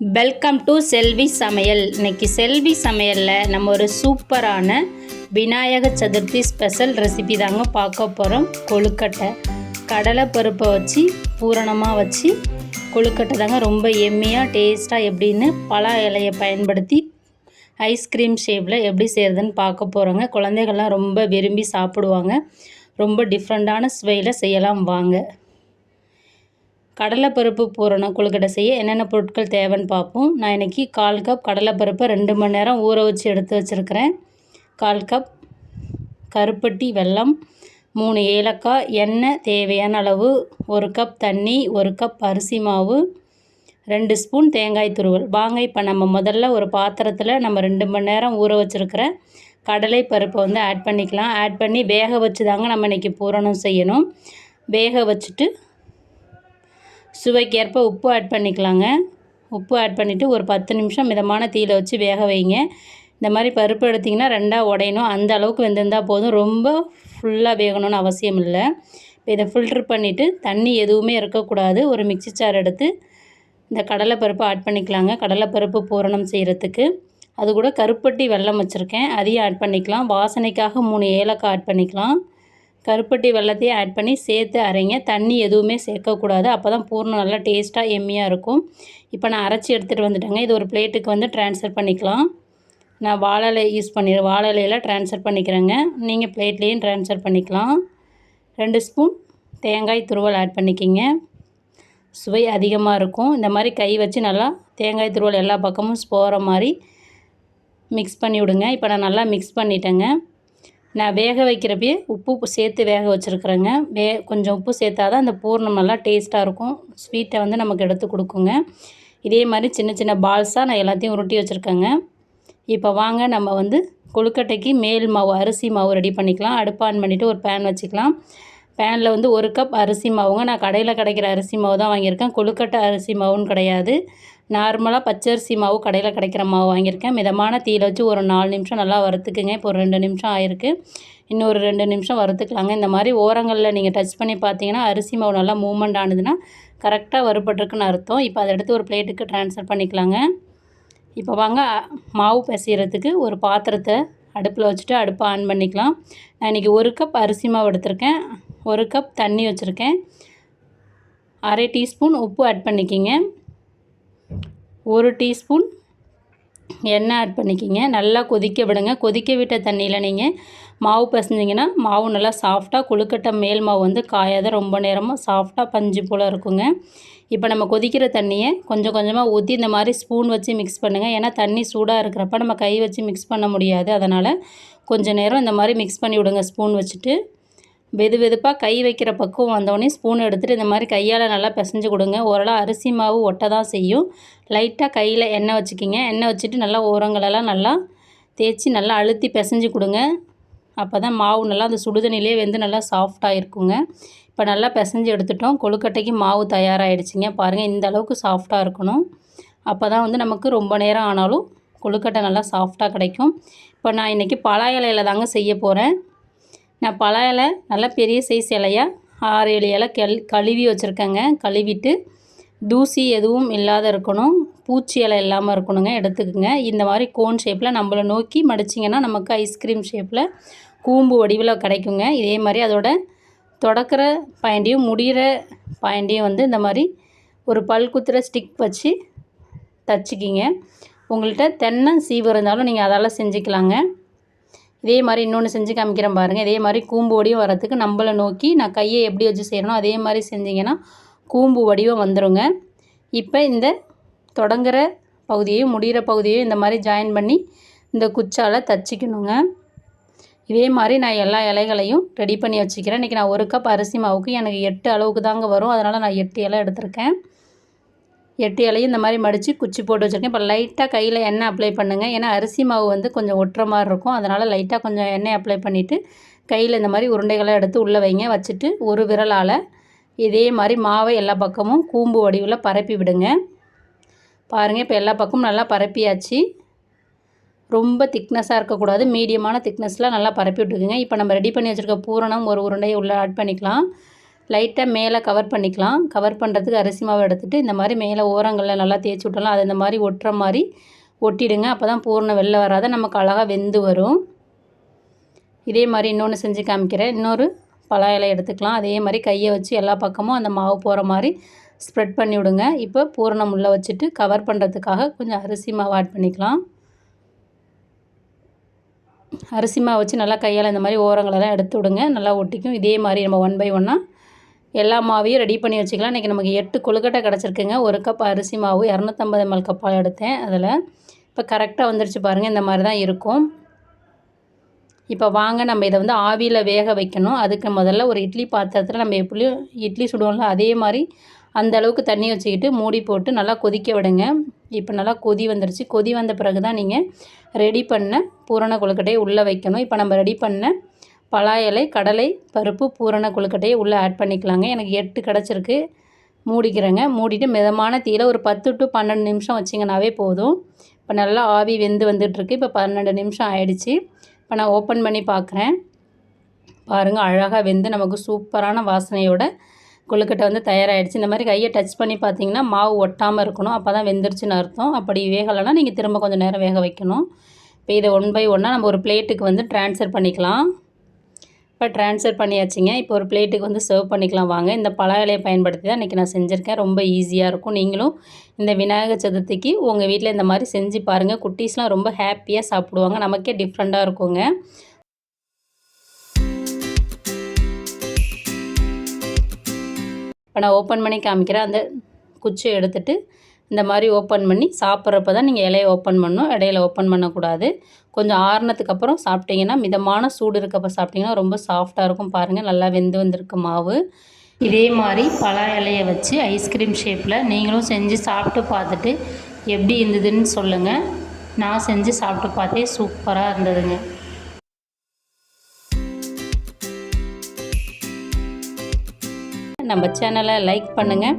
Welcome to செல்வி சமையல் இன்னைக்கு செல்வி சமையலில் நம்ம ஒரு சூப்பரான விநாயக சதுர்த்தி ஸ்பெஷல் ரெசிபி தாங்க பார்க்க போகிறோம் கொழுக்கட்டை. கடலை பருப்பை வச்சு பூரணமாக வச்சு கொழுக்கட்டை தாங்க ரொம்ப எம்மியாக டேஸ்ட்டாக எப்படின்னு பலா இலையை பயன்படுத்தி ஐஸ்கிரீம் ஷேப்பில் எப்படி செய்கிறதுன்னு பார்க்க போகிறோங்க குழந்தைகள்லாம் ரொம்ப விரும்பி சாப்பிடுவாங்க. ரொம்ப டிஃப்ரெண்ட்டான சுவையில் செய்யலாம் வாங்க. கடலைப்பருப்பு பூரணம். கொழுக்கட்டை செய்ய என்னென்ன பொருட்கள் தேவைன்னு பார்ப்போம். நான் இன்றைக்கி கால் கப் கடலைப்பருப்பை ரெண்டு மணி நேரம் ஊற வச்சு எடுத்து வச்சுருக்கிறேன். கால் கப் கருப்பட்டி வெல்லம் மூணு ஏலக்காய் எண்ணெய் தேவையான அளவு ஒரு கப் தண்ணி ஒரு கப் அரிசி மாவு ரெண்டு ஸ்பூன் தேங்காய் துருவல். வாங்க இப்போ நம்ம முதல்ல ஒரு பாத்திரத்தில் நம்ம ரெண்டு மணி நேரம் ஊற வச்சுருக்கிற கடலை பருப்பை வந்து ஆட் பண்ணிக்கலாம். ஆட் பண்ணி வேக வச்சு தாங்க நம்ம இன்றைக்கி பூரணம் செய்யணும். வேக வச்சுட்டு சுவைக்கேற்ப உப்பு ஆட் பண்ணிக்கலாங்க. உப்பு ஆட் பண்ணிவிட்டு ஒரு பத்து நிமிஷம் மிதமான தீயில் வச்சு வேக வைங்க. இந்த மாதிரி பருப்பு எடுத்திங்கன்னா ரெண்டாக உடையணும். அந்த அளவுக்கு வெந்திருந்தால் போதும். ரொம்ப ஃபுல்லாக வேகணும்னு அவசியம் இல்லை. இப்போ இதை ஃபில்ட்ரு பண்ணிவிட்டு தண்ணி எதுவுமே இருக்கக்கூடாது. ஒரு மிக்சி சார் எடுத்து இந்த கடலைப்பருப்பு ஆட் பண்ணிக்கலாங்க. கடலைப்பருப்பு பூரணம் செய்கிறதுக்கு அது கூட கருப்பட்டி வெல்லம் வச்சுருக்கேன். அதையும் ஆட் பண்ணிக்கலாம். வாசனைக்காக மூணு ஏலக்காய் ஆட் பண்ணிக்கலாம். கருப்பட்டி வெள்ளத்தையும் ஆட் பண்ணி சேர்த்து அரைங்க. தண்ணி எதுவுமே சேர்க்கக்கூடாது. அப்போ தான் பூர்ணம் நல்லா டேஸ்ட்டாக எம்மியாக இருக்கும். இப்போ நான் அரைச்சி எடுத்துகிட்டு வந்துட்டேங்க. இது ஒரு பிளேட்டுக்கு வந்து ட்ரான்ஸ்ஃபர் பண்ணிக்கலாம். நான் வாழை யூஸ் பண்ணி வாழை இலையில் ட்ரான்ஸ்ஃபர் பண்ணிக்கிறேங்க. நீங்கள் பிளேட்லேயும் ட்ரான்ஸ்ஃபர் பண்ணிக்கலாம். ரெண்டு ஸ்பூன் தேங்காய் துருவல் ஆட் பண்ணிக்கிங்க. சுவை அதிகமாக இருக்கும். இந்த மாதிரி கை வச்சு நல்லா தேங்காய் துருவல் எல்லா பக்கமும் போகிற மாதிரி மிக்ஸ் பண்ணி விடுங்க. இப்போ நான் நல்லா மிக்ஸ் பண்ணிட்டேங்க. நான் வேக வைக்கிறப்பயே உப்பு சேர்த்து வேக வச்சுருக்குறேங்க. வே கொஞ்சம் உப்பு சேர்த்தா தான் அந்த பூர்ணமெல்லாம் நல்லா டேஸ்ட்டாக இருக்கும். ஸ்வீட்டை வந்து நமக்கு எடுத்து கொடுக்குங்க. இதே மாதிரி சின்ன சின்ன பால்ஸாக நான் எல்லாத்தையும் உருட்டி வச்சுருக்கேங்க. இப்போ வாங்க நம்ம வந்து கொழுக்கட்டைக்கு மேல் மாவு அரிசி மாவு ரெடி பண்ணிக்கலாம். அடுப்பு ஆன் பண்ணிவிட்டு ஒரு பேன் வச்சுக்கலாம். பேனில் வந்து ஒரு கப் அரிசி மாவுங்க. நான் கடையில் கிடைக்கிற அரிசி மாவு தான் வாங்கியிருக்கேன். கொழுக்கட்டை அரிசி மாவுன்னு கிடையாது. நார்மலாக பச்சரிசி மாவு கடையில் கிடைக்கிற மாவு வாங்கியிருக்கேன். மிதமான தீயில் வச்சு ஒரு நாலு நிமிஷம் நல்லா வறுத்துக்குங்க. இப்போ ஒரு ரெண்டு நிமிஷம் ஆயிருக்கு. இன்னொரு ரெண்டு நிமிஷம் வறுத்துக்கலாங்க. இந்த மாதிரி ஓரங்களில் நீங்கள் டச் பண்ணி பார்த்தீங்கன்னா அரிசி மாவு நல்லா மூவ்மெண்ட் ஆனதுன்னா கரெக்டாக வறுபட்டுருக்குன்னு அர்த்தம். இப்போ அதை எடுத்து ஒரு பிளேட்டுக்கு ட்ரான்ஸ்ஃபர் பண்ணிக்கலாங்க. இப்போ வாங்க மாவு பிசைகிறதுக்கு ஒரு பாத்திரத்தை அடுப்பில் வச்சுட்டு அடுப்பை ஆன் பண்ணிக்கலாம். நான் இன்றைக்கி ஒரு கப் அரிசி மாவு எடுத்திருக்கேன். ஒரு கப் தண்ணி வச்சுருக்கேன். அரை டீஸ்பூன் உப்பு ஆட் பண்ணிக்கிங்க. ஒரு டீஸ்பூன் எண்ணெய் ஆட் பண்ணிக்கிங்க. நல்லா கொதிக்க விடுங்க. கொதிக்க விட்ட தண்ணியில் நீங்கள் மாவு பசஞ்சிங்கன்னா மாவு நல்லா சாஃப்டாக கொழுக்கட்டை மேல் மாவு வந்து காயாத ரொம்ப நேரமாக சாஃப்டாக பஞ்சு போல் இருக்குங்க. இப்போ நம்ம கொதிக்கிற தண்ணியை கொஞ்சம் கொஞ்சமாக ஊற்றி இந்த மாதிரி ஸ்பூன் வச்சு மிக்ஸ் பண்ணுங்கள் ஏன்னா தண்ணி சூடாக இருக்கிறப்ப நம்ம கை வச்சு மிக்ஸ் பண்ண முடியாது. அதனால் கொஞ்சம் நேரம் இந்த மாதிரி மிக்ஸ் பண்ணி விடுங்க ஸ்பூன் வச்சுட்டு. வெது வெதுப்பாக கை வைக்கிற பக்குவம் வந்தோடனே ஸ்பூன் எடுத்துகிட்டு இந்த மாதிரி கையால் நல்லா பிசைஞ்சு கொடுங்க. ஓரளவு அரிசி மாவு ஒட்ட தான் செய்யும். லைட்டாக கையில் எண்ணெய் வச்சுக்கிங்க. எண்ணெய் வச்சுட்டு நல்லா ஓரங்களெல்லாம் நல்லா தேய்ச்சி நல்லா அழுத்தி பிசைஞ்சு கொடுங்க. அப்போ தான் மாவு நல்லா அந்த சுடுதண்ணிலே வந்து நல்லா சாஃப்டாக இருக்குங்க. இப்போ நல்லா பிசைஞ்சு எடுத்துட்டோம். கொழுக்கட்டைக்கு மாவு தயாராகிடுச்சிங்க பாருங்கள் இந்த அளவுக்கு சாஃப்டாக இருக்கணும். அப்போ தான் வந்து நமக்கு ரொம்ப நேரம் ஆனாலும் கொழுக்கட்டை நல்லா சாஃப்டாக கிடைக்கும். இப்போ நான் இன்றைக்கி பலா இலையில் தாங்க செய்ய போகிறேன் நான் பல இலை நல்லா பெரிய சைஸ் இலையாக ஆறு ஏழு இலை கல் கழுவி வச்சுருக்கேங்க. கழுவிட்டு தூசி எதுவும் இல்லாத இருக்கணும். பூச்சி இலை இல்லாமல் இருக்கணுங்க எடுத்துக்கோங்க. இந்த மாதிரி கோன் ஷேப்பில் நம்மளை நோக்கி மடிச்சிங்கன்னா நமக்கு ஐஸ்கிரீம் ஷேப்பில் கூம்பு வடிவில் கிடைக்குங்க. இதே மாதிரி அதோட தொடக்கிற பாயிண்டையும் முடிகிற பாயிண்டையும் வந்து இந்த மாதிரி ஒரு பல் குத்துற ஸ்டிக் வச்சு தச்சுக்கிங்க. உங்கள்கிட்ட தென்னை சீவு இருந்தாலும் நீங்கள் அதால் செஞ்சுக்கலாங்க. இதே மாதிரி இன்னொன்று செஞ்சு காமிக்கிறேன் பாருங்கள் இதே மாதிரி கூம்பு வடிவம் வரத்துக்கு நம்மளை நோக்கி நான் கையை எப்படி வச்சு செய்கிறனோ அதே மாதிரி செஞ்சிங்கன்னா கூம்பு வடிவம் வந்துடுங்க இப்போ இந்த தொடங்குகிற பகுதியையும் முடிகிற பகுதியையும் இந்த மாதிரி ஜாயின் பண்ணி இந்த குச்சால் தச்சிக்கணுங்க. இதே மாதிரி நான் எல்லா இலைகளையும் ரெடி பண்ணி வச்சுக்கிறேன். இன்றைக்கி நான் ஒரு கப் அரிசி மாவுக்கு எனக்கு எட்டு அளவுக்கு தாங்க வரும். அதனால் நான் எட்டு இலை எடுத்திருக்கேன். எட்டு இலையும் இந்த மாதிரி மடித்து குச்சி போட்டு வச்சுருக்கேன். இப்போ லைட்டாக கையில் எண்ணெய் அப்ளை பண்ணுங்கள் ஏன்னா அரிசி மாவு வந்து கொஞ்சம் ஒட்டுற மாதிரி இருக்கும். அதனால் லைட்டாக கொஞ்சம் எண்ணெய் அப்ளை பண்ணிவிட்டு கையில் இந்த மாதிரி உருண்டைகளை எடுத்து உள்ளே வைங்க. வச்சுட்டு ஒரு விரலால் இதே மாதிரி மாவை எல்லா பக்கமும் கூம்பு வடிவில் பரப்பி விடுங்க. பாருங்கள் இப்போ எல்லா பக்கமும் நல்லா பரப்பியாச்சு. ரொம்ப திக்னஸாக இருக்கக்கூடாது. மீடியமான திக்னஸில் நல்லா பரப்பி விட்டுக்குங்க. இப்போ நம்ம ரெடி பண்ணி வச்சுருக்க பூரணம் ஒரு உருண்டையை உள்ளே ஆட் பண்ணிக்கலாம். லைட்டாக மேலே கவர் பண்ணிக்கலாம். கவர் பண்ணுறதுக்கு அரிசி மாவு எடுத்துகிட்டு இந்த மாதிரி மேலே ஓரங்களில் நல்லா தேய்ச்சி விட்டலாம் அது இந்த மாதிரி ஒட்டுற மாதிரி ஒட்டிடுங்க. அப்போ தான் பூர்ணம் வெளில வராத. நமக்கு அழகாக வெந்து வரும். இதே மாதிரி இன்னொன்று செஞ்சு காமிக்கிறேன். இன்னொரு பலா இலை எடுத்துக்கலாம். அதே மாதிரி கையை வச்சு எல்லா பக்கமும் அந்த மாவு போகிற மாதிரி ஸ்ப்ரெட் பண்ணி விடுங்க. இப்போ பூரணம் உள்ளே வச்சுட்டு கவர் பண்ணுறதுக்காக கொஞ்சம் அரிசி மாவு ஆட் பண்ணிக்கலாம். அரிசி மாவு வச்சு நல்லா கையால் இந்த மாதிரி ஓரங்களெல்லாம் எடுத்து விடுங்க. நல்லா ஒட்டிக்கும். இதே மாதிரி நம்ம ஒன் பை ஒன்னாக எல்லா மாவையும் ரெடி பண்ணி வச்சுக்கலாம். இன்றைக்கி நமக்கு எட்டு கொழுக்கட்டை கிடச்சிருக்குங்க. ஒரு கப் அரிசி மாவு இரநூத்தம்பது எம்எல் கப்பால் எடுத்தேன். அதில் இப்போ கரெக்டாக வந்துருச்சு பாருங்கள் இந்த மாதிரி தான் இருக்கும். இப்போ வாங்க நம்ம இதை வந்து ஆவியில் வேக வைக்கணும். அதுக்கு முதல்ல ஒரு இட்லி பாத்திரத்தில் நம்ம எப்படியும் இட்லி சுடுவோம்ல அதே மாதிரி அந்த அளவுக்கு தண்ணி வச்சுக்கிட்டு மூடி போட்டு நல்லா கொதிக்க விடுங்க. இப்போ நல்லா கொதி வந்துருச்சு. கொதி வந்த பிறகு தான் நீங்கள் ரெடி பண்ண பூரண கொழுக்கட்டையை உள்ளே வைக்கணும். இப்போ நம்ம ரெடி பண்ண பலா இலை கடலை பருப்பு பூரண கொழுக்கட்டையை உள்ளே ஆட் பண்ணிக்கலாங்க. எனக்கு எட்டு கிடச்சிருக்கு. மூடிக்கிறேங்க. மூடிட்டு மிதமான தீயில ஒரு பத்து டு பன்னெண்டு நிமிஷம் வச்சிங்கனாவே போதும். இப்போ நல்லா ஆவி வெந்து வந்துட்டுருக்கு. இப்போ பன்னெண்டு நிமிஷம் ஆயிடுச்சு. இப்போ நான் ஓப்பன் பண்ணி பார்க்குறேன். பாருங்கள் அழகாக வெந்து நமக்கு சூப்பரான வாசனையோட கொழுக்கட்டை வந்து தயாராகிடுச்சு இந்த மாதிரி கையை டச் பண்ணி பார்த்தீங்கன்னா மாவு ஒட்டாமல் இருக்கணும். அப்போ தான் வெந்துருச்சுன்னு அர்த்தம். அப்படி வேகலைன்னா நீங்கள் திரும்ப கொஞ்சம் நேரம் வேக வைக்கணும். இப்போ இதை ஒன் பை ஒன்னாக நம்ம ஒரு பிளேட்டுக்கு வந்து ட்ரான்ஸ்ஃபர் பண்ணிக்கலாம். இப்போ ட்ரான்ஸ்ஃபர் பண்ணியாச்சுங்க. இப்போ ஒரு பிளேட்டுக்கு வந்து சர்வ் பண்ணிக்கலாம் வாங்க. இந்த பழ இலையை பயன்படுத்தி தான் இன்றைக்கி நான் செஞ்சுருக்கேன். ரொம்ப ஈஸியாக இருக்கும். நீங்களும் இந்த விநாயகர் சதுர்த்திக்கு உங்கள் வீட்டில் இந்த மாதிரி செஞ்சு பாருங்கள் குட்டீஸ்லாம் ரொம்ப ஹாப்பியாக சாப்பிடுவாங்க. நமக்கே டிஃப்ரெண்ட்டாக இருக்குங்க. இப்போ நான் ஓப்பன் பண்ணி காமிக்கிறேன். அந்த குச்சியை எடுத்துகிட்டு இந்த மாதிரி ஓப்பன் பண்ணி சாப்பிட்றப்ப தான் நீங்கள் இலையை ஓப்பன் பண்ணணும் இடையில ஓப்பன் பண்ணக்கூடாது. கொஞ்சம் ஆறுனதுக்கு அப்புறம் சாப்பிட்டீங்கன்னா மிதமான சூடு இருக்கப்போ சாப்பிட்டிங்கன்னா ரொம்ப சாஃப்டாக இருக்கும். பாருங்கள் நல்லா வெந்து வந்திருக்கு மாவு. இதே மாதிரி பலா இலையை வச்சு ஐஸ்கிரீம் ஷேப்பில் நீங்களும் செஞ்சு சாப்பிட்டு பார்த்துட்டு எப்படி இருந்ததுன்னு சொல்லுங்கள் நான் செஞ்சு சாப்பிட்டு பார்த்தே சூப்பராக இருந்ததுங்க. நம்ம சேனலை லைக் பண்ணுங்கள்